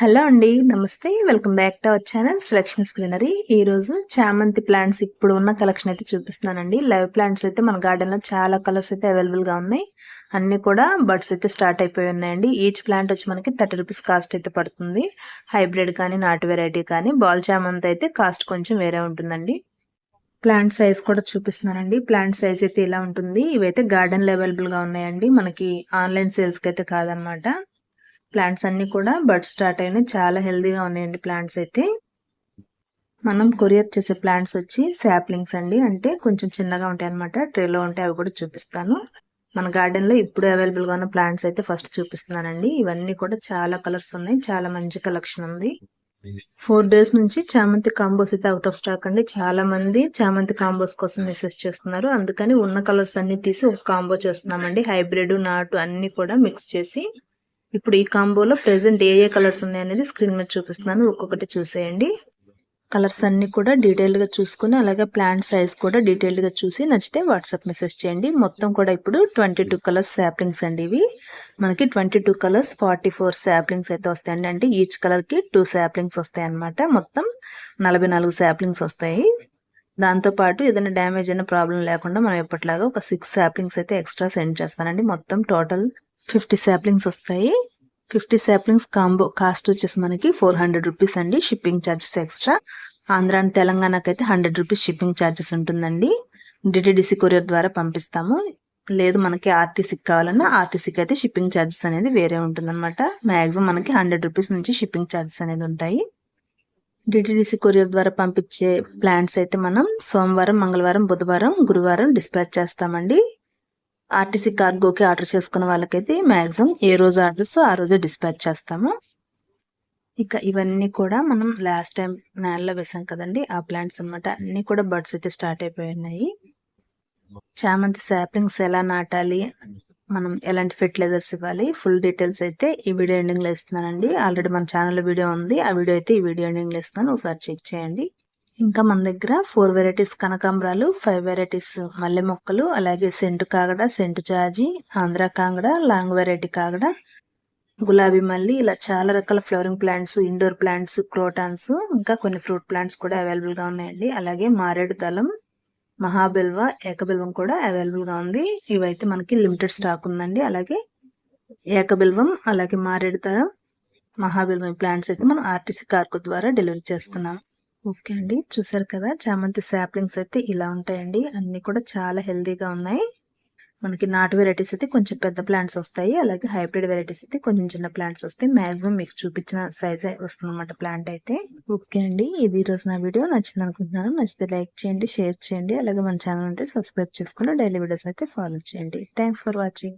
Hello అండి నమస్తే. Welcome back to our channel Lakshmi greenery. ఈరోజు చామంతి ప్లాంట్స్ ఇప్పుడు ఉన్న కలెక్షన్ అయితే చూపిస్తున్నానండి. లైవ్ ప్లాంట్స్ అయితే మన గార్డెన్లో చాలా కలర్స్ అయితే అవైలబుల్గా ఉన్నాయి. అన్నీ కూడా బర్డ్స్ అయితే స్టార్ట్ అయిపోయి ఉన్నాయండి. ఈచ్ ప్లాంట్ వచ్చి మనకి థర్టీ రూపీస్ కాస్ట్ అయితే పడుతుంది. హైబ్రిడ్ కానీ నాటు వెరైటీ కానీ బాల్ చామంతి అయితే కాస్ట్ కొంచెం వేరే ఉంటుందండి. ప్లాంట్ సైజ్ కూడా చూపిస్తున్నానండి. ప్లాంట్ సైజ్ అయితే ఇలా ఉంటుంది. ఇవైతే గార్డెన్లో అవైలబుల్గా ఉన్నాయండి. మనకి ఆన్లైన్ సేల్స్కి అయితే కాదనమాట. ప్లాంట్స్ అన్ని కూడా బడ్ స్టార్ట్ అయినాయి. చాలా హెల్దీగా ఉన్నాయండి ప్లాంట్స్ అయితే. మనం కొరియర్ చేసే ప్లాంట్స్ వచ్చి శాప్లింగ్స్ అండి. అంటే కొంచెం చిన్నగా ఉంటాయి అనమాట ట్రేలో ఉంటాయి అవి కూడా చూపిస్తాను. మన గార్డెన్లో ఇప్పుడు అవైలబుల్గా ఉన్న ప్లాంట్స్ అయితే ఫస్ట్ చూపిస్తున్నానండి. ఇవన్నీ కూడా చాలా కలర్స్ ఉన్నాయి. చాలా మంచి కలెక్షన్ ఉంది. ఫోర్ డేస్ నుంచి చామంతి కాంబోస్ అయితే అవుట్ ఆఫ్ స్టాక్ అండి. చాలా మంది చామంతి కాంబోస్ కోసం మెసేజ్ చేస్తున్నారు. అందుకని ఉన్న కలర్స్ అన్ని తీసి ఒక కాంబో చేస్తున్నామండి. హైబ్రిడ్ నాటు అన్ని కూడా మిక్స్ చేసి ఇప్పుడు ఈ కాంబోలో ప్రెసెంట్ ఏ ఏ కలర్స్ ఉన్నాయనేది స్క్రీన్ మీద చూపిస్తున్నాను. ఒక్కొక్కటి చూసేయండి. కలర్స్ అన్ని కూడా డీటెయిల్గా చూసుకుని అలాగే ప్లాంట్ సైజ్ కూడా డీటెయిల్గా చూసి నచ్చితే వాట్సాప్ మెసేజ్ చేయండి. మొత్తం కూడా ఇప్పుడు ట్వంటీ టూ కలర్స్ శాప్లింగ్స్ అండి ఇవి. మనకి twenty two colours forty four saplings అయితే వస్తాయండి. అంటే ఈచ్ కలర్కి టూ శాప్లింగ్స్ వస్తాయి అనమాట మొత్తం నలభై నాలుగు శాప్లింగ్స్ వస్తాయి. దాంతోపాటు ఏదైనా డ్యామేజ్ అయిన ప్రాబ్లం లేకుండా మనం ఎప్పటిలాగా ఒక సిక్స్ శాప్లింగ్స్ అయితే ఎక్స్ట్రా సెండ్ చేస్తానండి. మొత్తం టోటల్ ఫిఫ్టీ శాప్లింగ్స్ వస్తాయి. ఫిఫ్టీ శాప్లింగ్స్ కాంబో కాస్ట్ వచ్చేసి మనకి ఫోర్ హండ్రెడ్ రూపీస్ అండి. Shipping charges extra Andhra and తెలంగాణకి అయితే హండ్రెడ్ రూపీస్ షిప్పింగ్ ఛార్జెస్ ఉంటుందండి డిటిడిసి కొరియర్ ద్వారా పంపిస్తాము. లేదు మనకి ఆర్టీసీకి కావాలన్నా ఆర్టీసీకి అయితే షిప్పింగ్ ఛార్జెస్ అనేది వేరే ఉంటుందన్నమాట. మ్యాక్సిమం మనకి హండ్రెడ్ రూపీస్ నుంచి షిప్పింగ్ ఛార్జెస్ అనేది ఉంటాయి. డిటిడిసి కొరియర్ ద్వారా పంపించే ప్లాంట్స్ అయితే మనం సోమవారం మంగళవారం బుధవారం గురువారం డిస్పాచ్ చేస్తామండి. ఆర్టీసీ కార్గోకి ఆర్డర్ చేసుకున్న వాళ్ళకైతే మ్యాక్సిమం ఏ రోజు ఆర్డర్స్ ఆ రోజే డిస్పాచ్ చేస్తాము. ఇక ఇవన్నీ కూడా మనం లాస్ట్ టైం నేలలో వేసాం కదండి ఆ ప్లాంట్స్ అనమాట అన్నీ కూడా బర్డ్స్ అయితే స్టార్ట్ అయిపోయి ఉన్నాయి. చామంతి శాప్లింగ్స్ ఎలా నాటాలి మనం ఎలాంటి ఫెర్టిలైజర్స్ ఇవ్వాలి ఫుల్ డీటెయిల్స్ అయితే ఈ వీడియో ఎండింగ్లో ఇస్తున్నానండి. ఆల్రెడీ మన ఛానల్లో వీడియో ఉంది. ఆ వీడియో అయితే ఈ వీడియో ఎండింగ్లో ఇస్తున్నాను. ఒకసారి చెక్ చేయండి. ఇంకా మన దగ్గర ఫోర్ వెరైటీస్ కనకాంబరాలు ఫైవ్ వెరైటీస్ మల్లె మొక్కలు అలాగే సెంటు కాగడ సెంటు జాజి ఆంధ్ర కాంగడ లాంగ్ వెరైటీ కాగడ గులాబీ మల్లి ఇలా చాలా రకాల flowering plants indoor plants crotons ఇంకా కొన్ని ఫ్రూట్ ప్లాంట్స్ కూడా అవైలబుల్గా ఉన్నాయండి. అలాగే మారేడు దళం మహాబిల్వ ఏకబిల్వం కూడా అవైలబుల్గా ఉంది. ఇవైతే మనకి లిమిటెడ్ స్టాక్ ఉందండి. అలాగే ఏకబిల్వం అలాగే మారేడు దళం మహాబిల్వం ప్లాంట్స్ అయితే మనం ఆర్టీసీ కార్కు ద్వారా డెలివరీ చేస్తున్నాం. ఓకే అండి. చూసారు కదా చామంతి శాప్లింగ్స్ అయితే ఇలా ఉంటాయండి. అన్నీ కూడా చాలా హెల్దీగా ఉన్నాయి. మనకి నాటు వెరైటీస్ అయితే కొంచెం పెద్ద ప్లాంట్స్ వస్తాయి. అలాగే హైబ్రిడ్ వెరైటీస్ అయితే కొంచెం చిన్న ప్లాంట్స్ వస్తాయి. మాక్సిమం మీకు చూపించిన సైజ్ వస్తుంది అనమాట ప్లాంట్ అయితే. ఓకే అండి. ఇది ఈరోజు నా వీడియో. నచ్చింది అనుకుంటున్నాను. నచ్చితే లైక్ చేయండి షేర్ చేయండి. అలాగే మన ఛానల్ అయితే సబ్స్క్రైబ్ చేసుకుని డైలీ వీడియోస్ అయితే ఫాలో చేయండి. Thanks for watching.